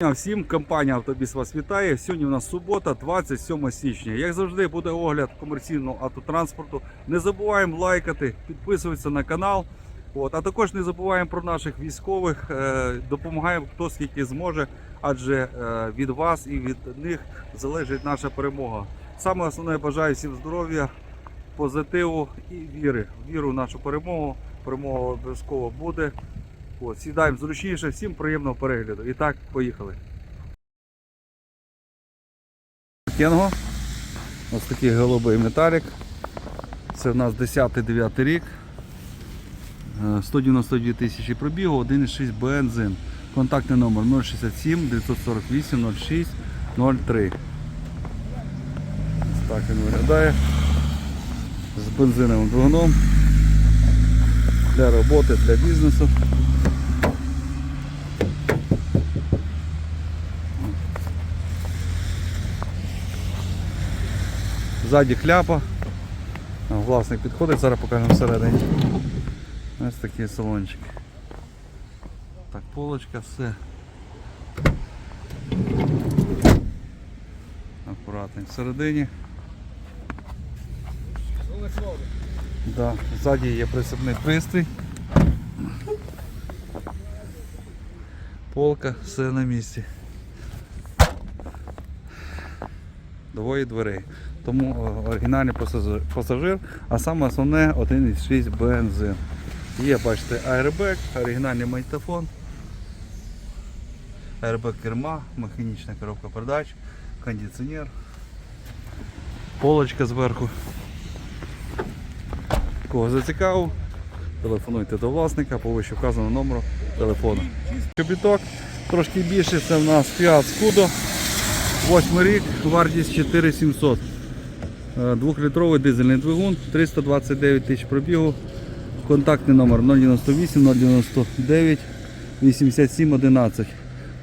Всім компанія Автобіс вас вітає. Сьогодні у нас субота, 27 січня. Як завжди, буде огляд комерційного автотранспорту. Не забуваємо лайкати, підписуватися на канал. От, а також не забуваємо про наших військових, е, допомагаємо хто скільки зможе, адже е, від вас і від них залежить наша перемога. Саме основне бажаю всім здоров'я, позитиву і віри. Віру в нашу перемогу. Перемога обов'язково буде. От, сідаємо зручніше, всім приємного перегляду. І так, поїхали. Кенго. Ось такий голубий металік. Це в нас 10-9 рік. Е, 192 тисячі пробігу, 1,6 бензин. Контактний номер 067 948 06 03. Ось так він виглядає. З бензиновим двигуном. Для роботи, для бізнесу. Ззаді кляпа. Власник підходить, зараз покажемо всередині. Ось такий салончик. Так, полочка, все. Акуратно всередині. Да, ззаді є присипний пристрій. Полка, все на місці. Двоє дверей. Тому е, оригінальний пасажир, а саме основне 1,6 бензин. Є, бачите, аербек, оригінальний магнітофон, аербек керма, механічна коробка передач, кондиціонер, полочка зверху. Кого зацікавив, телефонуйте до власника по вище вказаному номеру телефону. Капіток трошки більше, це в нас Fiat Scudo. Восьмий рік, вартість 4700. Е, Двохлітровий дизельний двигун, 329 тисяч пробігу. Контактний номер 098 099 87 11.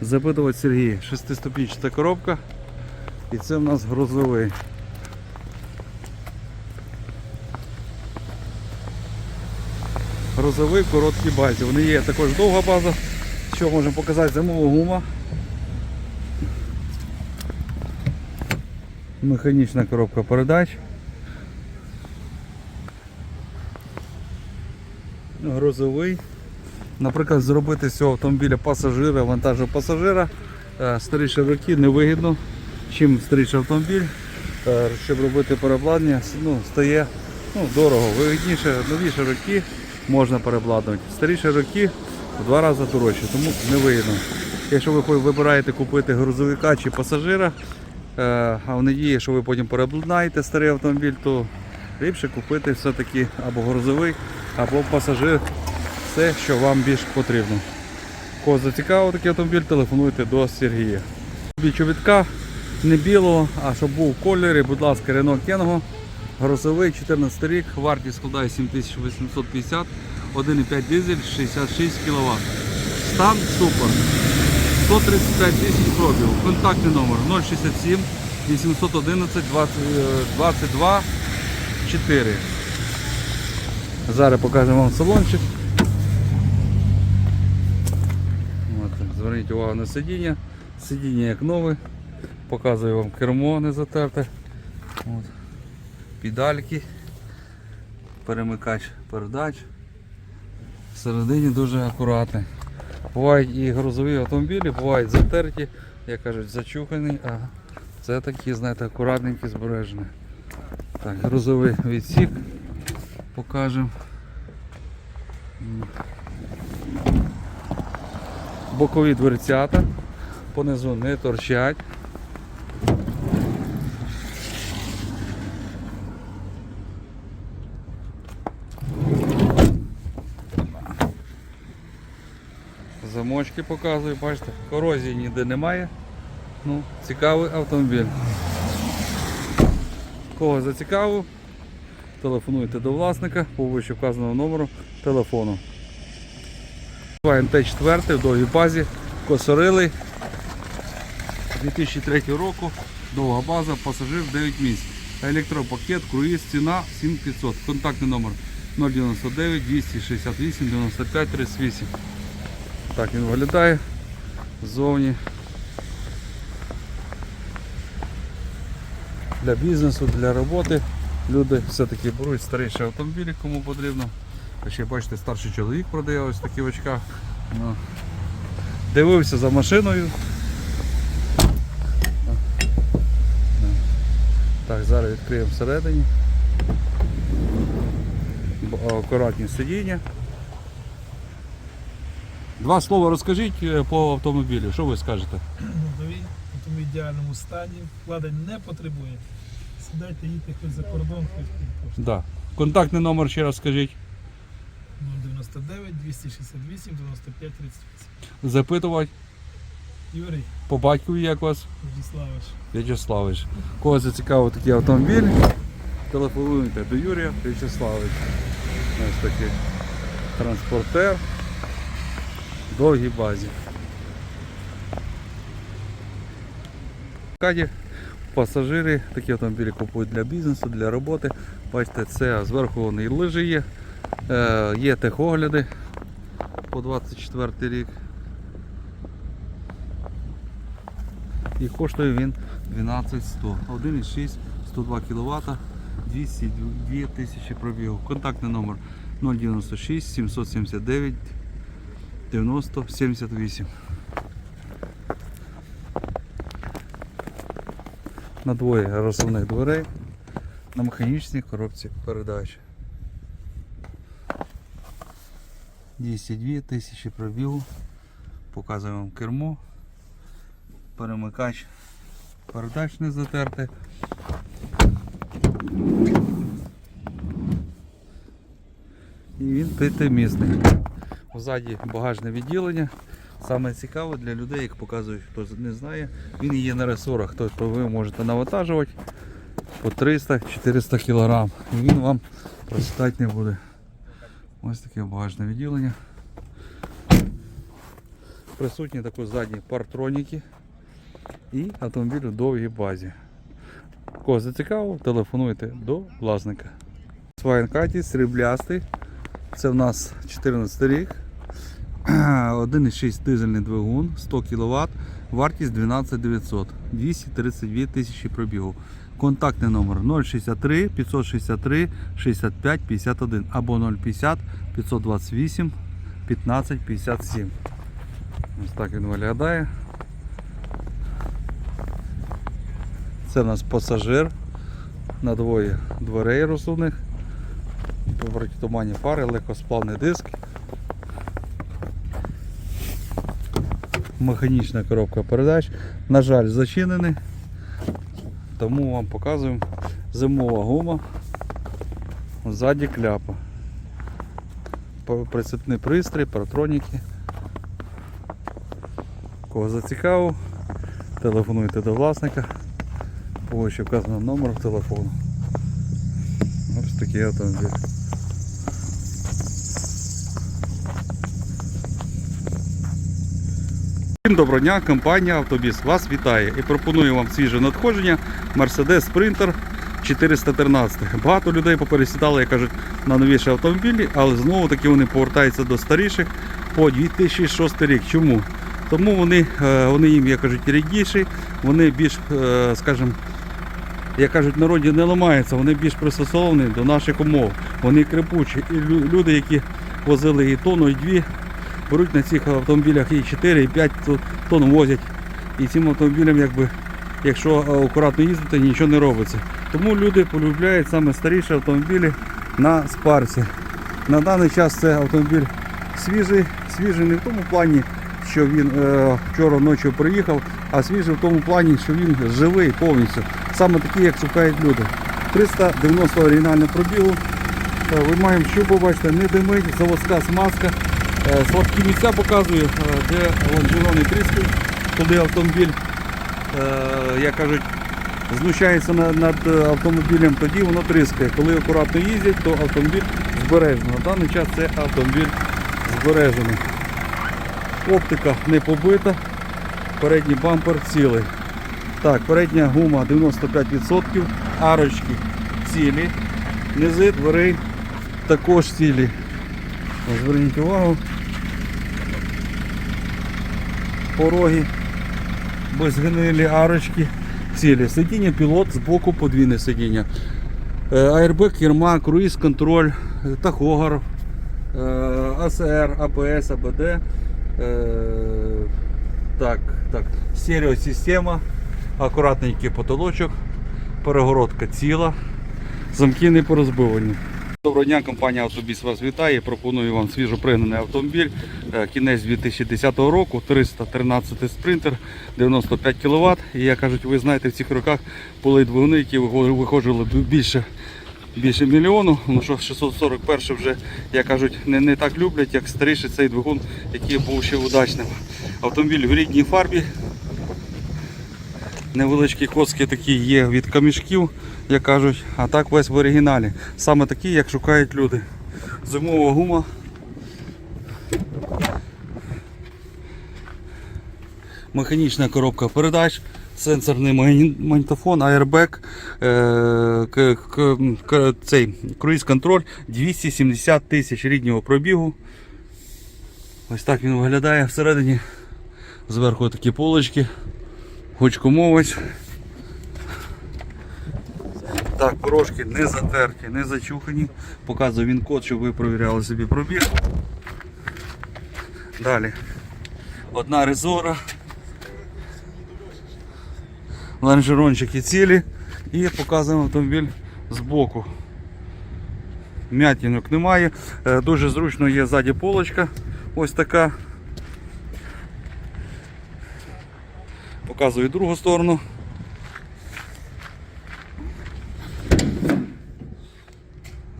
Запитувати Сергій. Шестиступінчата коробка. І це в нас. Грузовий в короткій базі. Вони є також довга база. Що можемо показати? Зимова гума. Механічна коробка передач. Грузовий. Наприклад, зробити з цього автомобіля пасажира, вантажу пасажира. е, Старіші роки невигідно. Чим старіший автомобіль, е, щоб робити переобладнання, ну, стає ну, дорого. Вигідніше, новіші роки можна переобладнувати. Старіші роки в два рази дорожче, тому невигідно. Якщо ви вибираєте купити грузовика чи пасажира, а в надії, що ви потім переобладнаєте старий автомобіль, то ліпше купити все-таки або грузовик, або пасажир. Все, що вам більш потрібно. Кого зацікавив такий автомобіль, телефонуйте до Сергія. Бічовідка не білого, а щоб був в кольорі, будь ласка, Renault Kengo. Грузовий 14 рік, вартість складає 7850, 1,5 дизель, 66 кВт. Стан супер. 135 тисяч пробігу. Контактний номер 067 811 20, е, 22 4. Зараз покажемо вам салончик. От, зверніть увагу на сидіння. Сидіння як нове. Показую вам кермо не затерте. От. Педальки. Перемикач передач. Всередині дуже акуратний. Бувають і грузові автомобілі, бувають затерті, як кажуть, зачухані, а це такі, знаєте, акуратненькі збережені. Так, грузовий відсік покажемо. Бокові дверцята понизу не торчать. Замочки показую, бачите, корозії ніде немає. Ну, цікавий автомобіль. Кого зацікавив, телефонуйте до власника по вище вказаного номеру телефону. МТ-4 в довгій базі, косорилий 2003 року, довга база, пасажир 9 місць. Електропакет, круїз, ціна 7500. Контактний номер 099 268 95 38. Так він виглядає ззовні. Для бізнесу, для роботи люди все-таки беруть старіші автомобілі, кому потрібно. Ще бачите, старший чоловік продає ось такі в очках. Ну, Дивився за машиною. Так, Зараз відкриємо всередині. Акуратні сидіння. Два слова розкажіть е, по автомобілю. Що ви скажете? Новий, в тому ідеальному стані, вкладень не потребує. Сідайте, їдьте хоч за кордон, хоч під пошту. Да. Контактний номер ще раз скажіть. 099 268 95 38. Запитувати Юрій по батькові, як вас? Владиславович. В'ячеславович. Кого зацікавив такий автомобіль, телефонуйте до Юрія В'ячеславович. Ось такий транспортер. Довгій базі. Каді пасажири такі автомобілі купують для бізнесу, для роботи. Бачите, це зверху вони і лижі є. Е, є техогляди по 24 рік. І коштує він 12100. 1,6, 102 кВт, 202 тисячі пробігу. Контактний номер 096 779 90 78. На двоє розсувних дверей на механічній коробці передач. 202 тисячі пробігу. Показуємо вам кермо перемикач передач не затерти. І він п'ятимісний. Ззаді багажне відділення. Саме цікаве для людей, як показують, хто не знає, він є на ресорах, тобто ви можете навантажувати по 300-400 кг. І він вам просідати не буде. Ось таке багажне відділення. Присутні також задні партроніки і автомобіль у довгій базі. Кого зацікавив, телефонуйте до власника. Свайнкаті сріблястий. Це в нас 14 рік. 1,6 дизельний двигун, 100 кВт, вартість 12 900, 232 тисячі пробігу. Контактний номер 063 563 65 51 або 050 528 15 57. Ось так він виглядає. Це в нас пасажир на двоє дверей розсувних. Протитуманні фари, легкосплавний диск. Механічна коробка передач. На жаль, зачинений. Тому вам показуємо зимова гума. Ззаді кляпа. Прицепний пристрій, паратроніки. Кого зацікавив, телефонуйте до власника по вище вказаному номеру телефону. Ось такий автомобіль. Всім доброго дня, компанія Автобіс вас вітає і пропонує вам свіже надходження Mercedes Sprinter 413. Багато людей попересідали, як кажуть, на новіші автомобілі, але знову таки вони повертаються до старіших по 2006 рік. Чому? Тому вони, е, вони їм, як кажуть, рідніші, вони більш, е, скажімо, як кажуть, народі не ламаються, вони більш пристосовані до наших умов. Вони крепучі. І люди, які возили і тонну, і дві, беруть на цих автомобілях і 4, і 5 тонн возять. І цим автомобілям, якби, якщо акуратно їздити, нічого не робиться. Тому люди полюбляють саме старіші автомобілі на спарці. На даний час це автомобіль свіжий, свіжий не в тому плані, що він е, вчора ночі приїхав, а свіжий в тому плані, що він живий повністю. Саме такий, як шукають люди. 390 оригінального пробігу. Е, Ви маємо щупу, бачите, не димить, заводська смазка. Е, Слабкі місця показує, е, де лонжерони тріскають, коли автомобіль, е, як кажуть, знущається над автомобілем, тоді воно тріскає. Коли акуратно їздять, то автомобіль збережений. На даний час це автомобіль збережений. Оптика не побита, передній бампер цілий. Так, передня гума 95%, арочки цілі, низи дверей також цілі. Зверніть увагу. Пороги без гнилі арочки. цілі. Сидіння пілот, збоку подвійне сидіння. Е, Аербек, керма, круїз, контроль, е, тахограф, е, АСР, АПС, АБД. Так, так, стереосистема, акуратненький потолочок, перегородка ціла, замки не порозбивані. Доброго дня, компанія Автобіс вас вітає. Пропоную вам свіжо пригнаний автомобіль. Е, Кінець 2010 року, 313 спринтер, 95 кВт. І як кажуть, ви знаєте, в цих роках були двигуни, які вихо- виходили більше, більше мільйону. Ну що 641 вже, як кажуть, не, не так люблять, як старіший цей двигун, який був ще удачним. Автомобіль в рідній фарбі. Невеличкі коски такі є від камішків, як кажуть, а так весь в оригіналі. Саме такі, як шукають люди. Зимова гума. Механічна коробка передач, сенсорний магнітофон, аербек, е, цей круїз контроль 270 тисяч ріднього пробігу. Ось так він виглядає всередині. Зверху такі полочки, гучкомовець. Так, порожки не затерті, не зачухані. Показую він код, щоб ви провіряли собі пробіг. Далі. Одна резора. Лонжерончики цілі. І показуємо автомобіль збоку. М'ятінок немає. Е, Дуже зручно є ззаді полочка. Ось така. Показую другу сторону.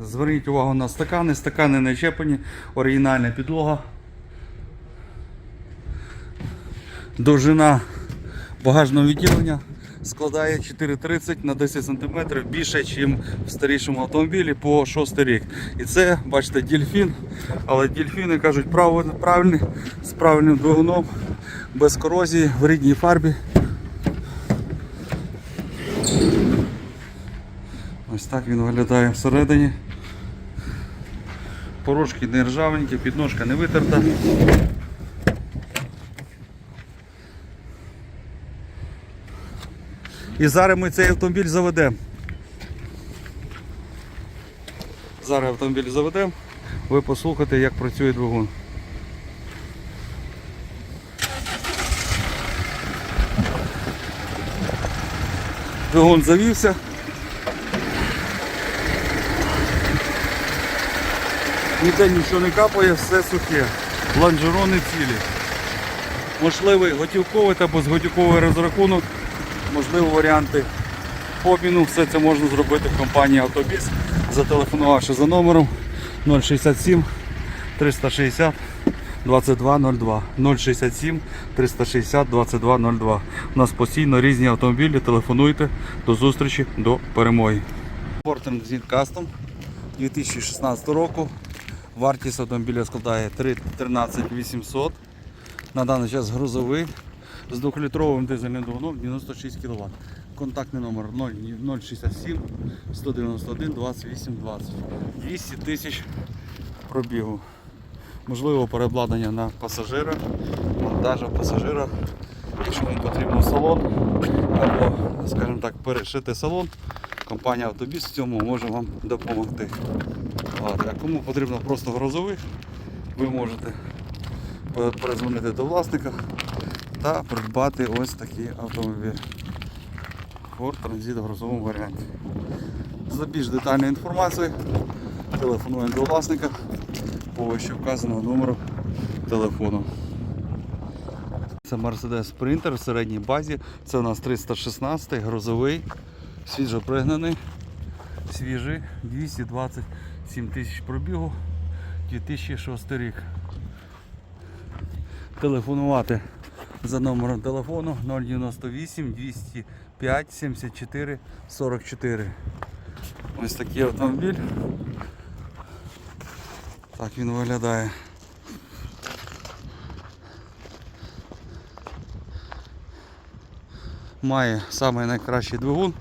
Зверніть увагу на стакани, стакани не чепані, оригінальна підлога. Довжина багажного відділення складає 4,30 на 10 см більше, ніж в старішому автомобілі по 6 рік. І це, бачите, дельфін, але дельфіни кажуть правильно, правильні, з правильним двигуном, без корозії, в рідній фарбі. Ось так він виглядає всередині. Порожки не ржавенькі, підножка не витерта. І зараз ми цей автомобіль заведемо. Зараз автомобіль заведемо, ви послухайте, як працює двигун. Двигун завівся. Ніде нічого не капає, все сухе. Лонжерони цілі. Можливий готівковий та безготівковий розрахунок, можливо варіанти обміну. Все це можна зробити в компанії Автобіс, зателефонувавши за номером 067 360 2202 067 360 2202. У нас постійно різні автомобілі. Телефонуйте. До зустрічі, до перемоги. Sport Zin Custom 2016 року. Вартість автомобіля складає 13 800. На даний час грузовий з 2-літровим дизельним двигуном 96 кВт. Контактний номер 067 191 28 20. 200 тисяч пробігу. Можливо переобладнання на пасажира, монтажа пасажира. Якщо вам потрібен салон або, скажімо так, перешити салон, компанія Автобіс в цьому може вам допомогти. А кому потрібно просто грузовий, ви можете перезвонити до власника та придбати ось такий автомобіль. Ford Transit в грузовому варіанті. За більш детальною інформацією телефонуємо до власника по вище вказаного номеру телефону. Це Mercedes Sprinter в середній базі. Це у нас 316 грузовий, свіжо пригнаний, свіжий, 227 тисяч пробігу, 2006 рік. Телефонувати за номером телефону 098 205 74 44. Ось такий автомобіль. Так він виглядає. Має самий найкращий двигун.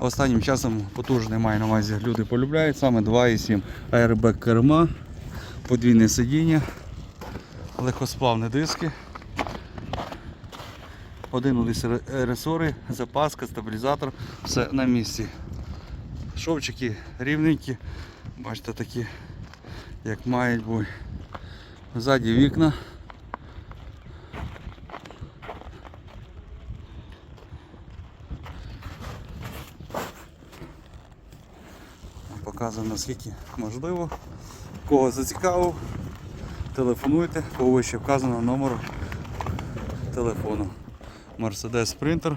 Останнім часом потужний має на увазі. Люди полюбляють саме 2,7 Airbag керма, подвійне сидіння, легкосплавні диски. один ресори, запаска, стабілізатор, все на місці. Шовчики рівненькі, бачите такі, як мають бути. Ззаді вікна. Показуємо наскільки можливо. Кого зацікавив, телефонуйте по вище вказаному номеру телефону. Mercedes Sprinter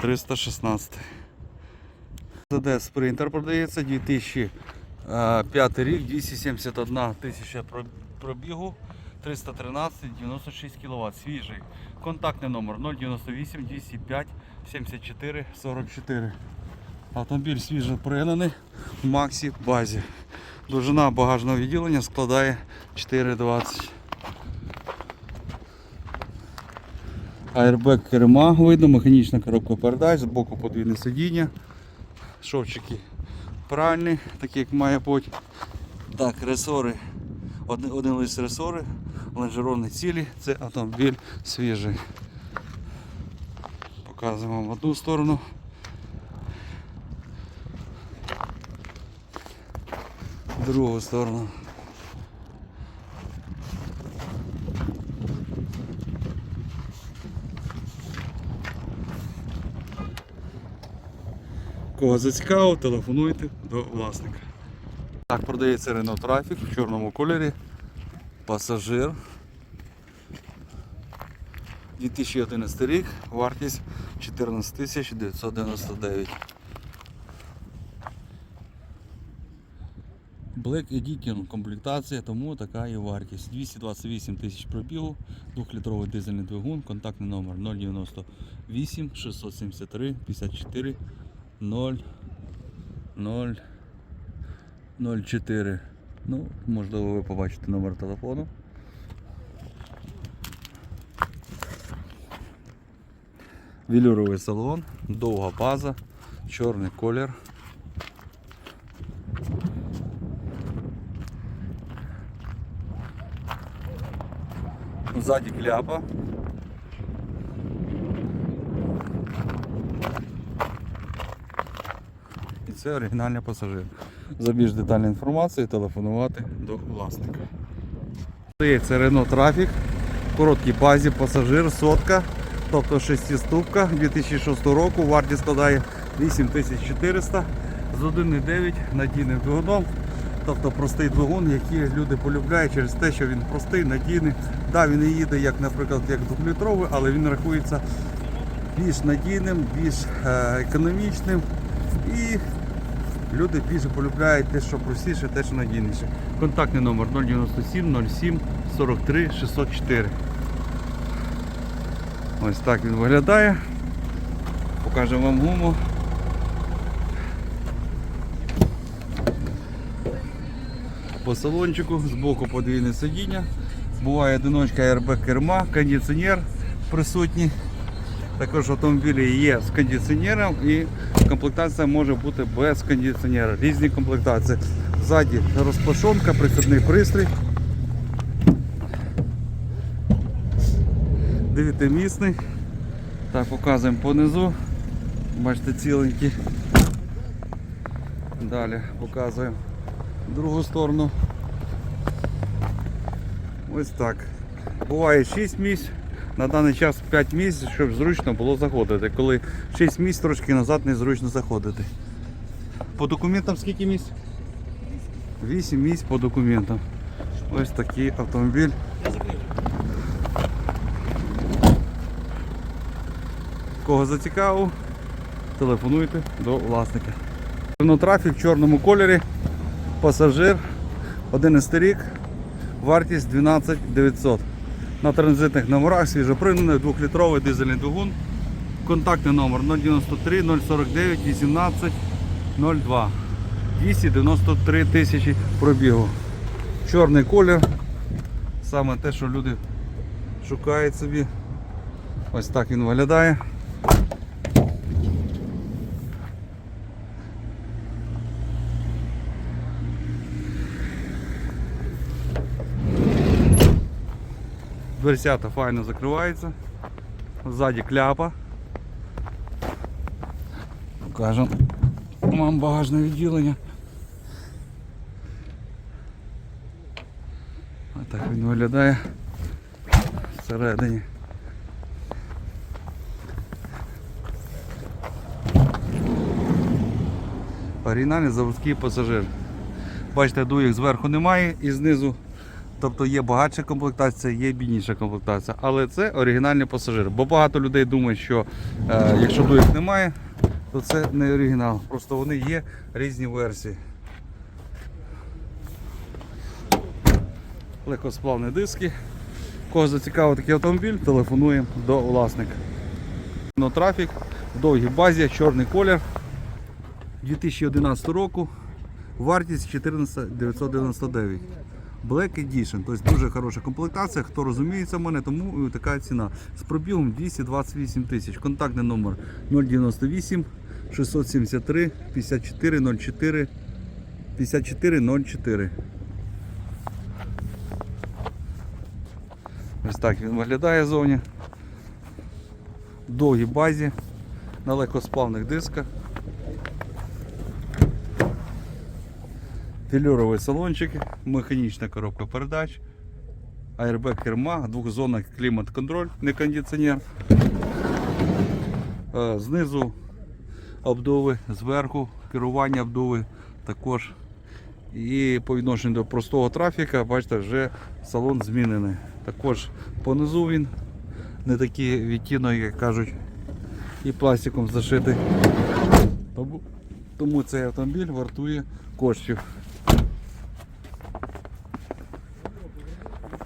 316. Mercedes Sprinter продається 2005 рік, 271 тисяча пробігу, 313 96 кВт, свіжий. Контактний номер 098 205 74 44. Автомобіль свіжо пригнаний в Максі базі. Довжина багажного відділення складає 4,20. Аербек керма видно, механічна коробка передач, з боку подвійне сидіння. Шовчики правильні, такі як має бути. Так, ресори. Один, один лист ресори, лонжерони цілі, це автомобіль свіжий. Показуємо вам одну сторону. Другу сторону. Кого зацікавив, телефонуйте до власника. Так, продається Renault Traffic в чорному кольорі. Пасажир. 2011 рік, вартість 14 999. Black Edition комплектація, тому така і вартість. 228 тисяч пробігу, 2-літровий дизельний двигун, контактний номер 098 673 54 0 0 04. Ну, можливо, ви побачите номер телефону. Вілюровий салон, довга база, чорний колір. Ззаді кляпа. Це оригінальний пасажир. За більш детальну інформацію телефонувати до власника. Це Renault Traffic, короткій базі пасажир, сотка, тобто 6-ступка 2006 року, вартість складає 8400 з 1,9 надійним двигуном. Тобто простий двигун, який люди полюбляють через те, що він простий, надійний. Да, він не їде, як, наприклад, як 2-літровий, але він рахується більш надійним, більш е, економічним. І люди більше полюбляють те, що простіше, те, що надійніше. Контактний номер 097 07 43 604. Ось так він виглядає. Покажемо вам гуму. По салончику, збоку подвійне сидіння. Буває одиночка airbag керма, кондиціонер присутній. Також в автомобілі є з кондиціонером і комплектація може бути без кондиціонера. Різні комплектації. Ззаді розпашонка, прихідний пристрій. Дев'ятимісний. Так, показуємо понизу. Бачите, ціленький. Далі показуємо другу сторону. Ось так. Буває 6 місць, на даний час 5 місць, щоб зручно було заходити. Коли 6 місць трошки назад незручно заходити. По документам скільки місць? 8 місць по документам. Ось такий автомобіль. Кого зацікавив, телефонуйте до власника. Traffic в чорному кольорі, пасажир, 11 рік, вартість 12 900. На транзитних номерах свіжопригнаний 2-літровий дизельний двигун. Контактний номер 093 049 18 02. 293 тисячі пробігу. Чорний колір. Саме те, що люди шукають собі. Ось так він виглядає. Дверцята файно закриваються. Ззаді кляпа. Покажемо вам багажне відділення. А так він виглядає всередині. Оригінальний заводський пасажир. Бачите, дуєк зверху немає і знизу. Тобто є багатша комплектація, є бідніша комплектація. Але це оригінальний пасажир. Бо багато людей думають, що е, якщо дуєк немає, то це не оригінал. Просто вони є різні версії. Легкосплавні диски. Кого зацікавив такий автомобіль, телефонуємо до власника. Но трафік в довгій базі, чорний колір 2011 року. Вартість 14 999. Black Edition, тобто дуже хороша комплектація. Хто розуміється в мене, тому і така ціна. З пробігом 228 тисяч. Контактний номер 098 673 5404 5404. Ось так він виглядає зовні. В довгій базі, на легкосплавних дисках. Фільорові салончики, механічна коробка передач, аербек керма, двохзонний клімат-контроль, не кондиціонер. Е, Знизу обдуви, зверху керування обдуви також. І по відношенню до простого трафіка, бачите, вже салон змінений. Також понизу він не такий відтінок, як кажуть, і пластиком зашитий. Тому цей автомобіль вартує коштів.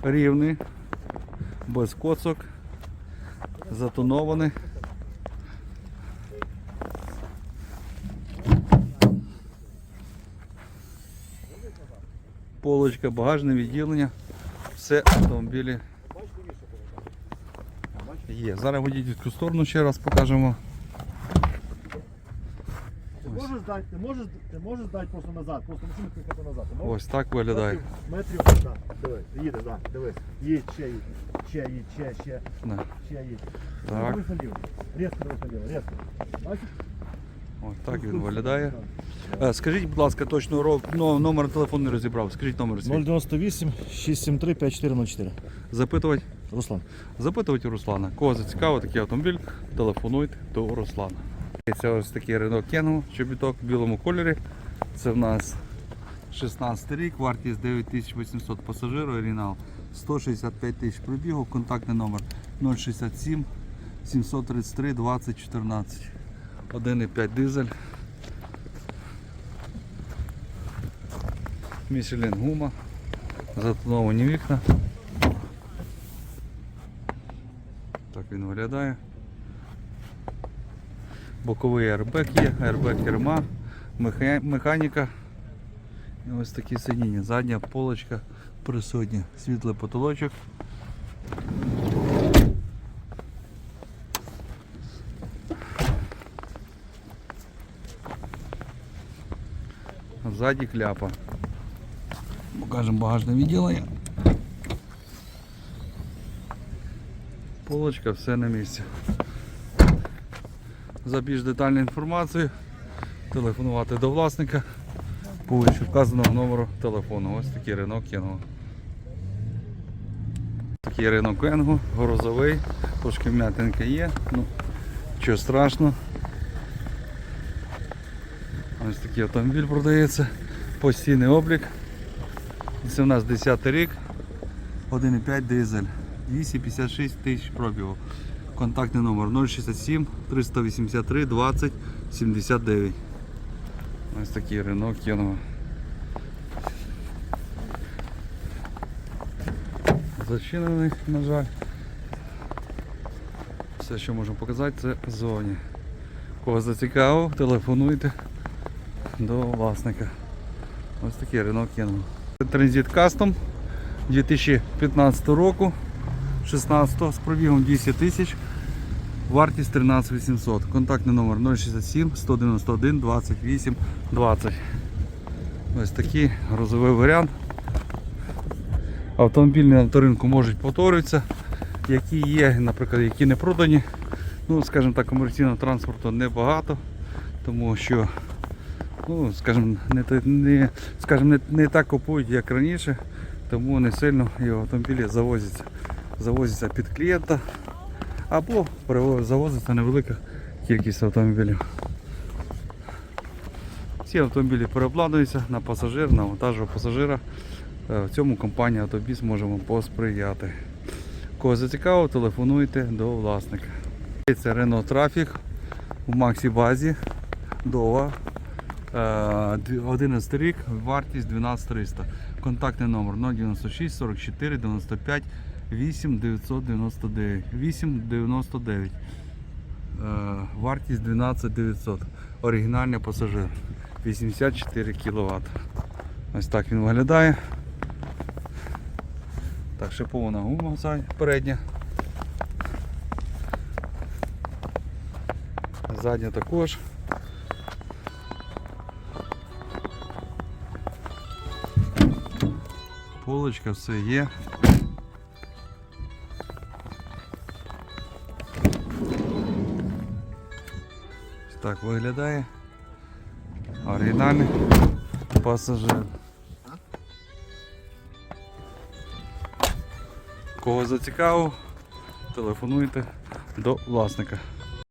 Рівний, без коцок, затонований. Полочка, багажне відділення. Все в автомобілі є. Зараз водіть в цю сторону ще раз покажемо. Ти можеш здати, ти можеш, ти можеш здати просто назад, просто машину кликати назад. Ти можеш? Ось так виглядає. Метрів, метрів, так, дивись, їде, так, дивись. Їдь, ще їдь, ще їдь, ще, ще, Да. ще їдь. Так. Дивись наліво, різко дивись наліво, різко. Бачиш? Ось так він виглядає. Е, Скажіть, будь ласка, точно рок, ну, номер телефону не розібрав. Скажіть номер свій. 098 673 5404. Запитувати. Руслан. Запитувати у Руслана. Кого зацікавив такий автомобіль, телефонуйте до Руслана. Це ось такий Renault Kangoo, чобіток в білому кольорі. Це в нас 16 рік, вартість 9800 пасажирів, оригінал 165 тисяч пробігу, контактний номер 067 733 2014. 1,5 дизель. Мішелін гума, затоновані вікна. Так він виглядає. Боковий аербек є, аербек керма, механіка. І ось такі сидіння. Задня полочка присутня, світлий потолочок. Ззаді кляпа. Покажемо багажне відділення. Полочка, все на місці. За більш детальну інформацію телефонувати до власника по вказаного номеру телефону. Ось такий ринок Кенго. Такий ринок Кенго, грозовий, трошки вмятинка є, ну що страшно. Ось такий автомобіль продається, постійний облік. Це у нас 10 рік, 1,5 дизель. 256 тисяч пробігу. Контактний номер 067 383 20 79. Ось такий Renault Kangoo. Зачинений, на жаль. Все, що можемо показати, це зоні. Кого зацікавив, телефонуйте до власника. Ось такий Renault Kangoo. Транзит Custom 2015 року. 16 з пробігом 200 тисяч, вартість 13 800. Контактний номер 067 191 28 20. Ось такий грузовий варіант. Автомобільні на авторинку можуть повторюватися. які є, наприклад, які не продані. Ну, скажімо так, комерційного транспорту небагато, тому що ну, скажімо, не, не, скажімо, не, не так купують, як раніше, тому не сильно його автомобілі завозяться, завозяться під клієнта або завозиться невелика кількість автомобілів. Ці автомобілі переобладнуються на пасажир, на вантажного пасажира. Е, В цьому компанія Автобіс може вам посприяти. Кого зацікавило, телефонуйте до власника. Це Renault Traffic в Максі Базі. Дова. Е, 11 рік, вартість 12300. Контактний номер 096 44 95 8 999. 8 99. Е, Вартість 12 900. Оригінальний пасажир. 84 кВт. Ось так він виглядає. Так, шипована гума передня. Задня також. Полочка, все є. Так виглядає. Оригінальний пасажир. Кого зацікавив, телефонуйте до власника.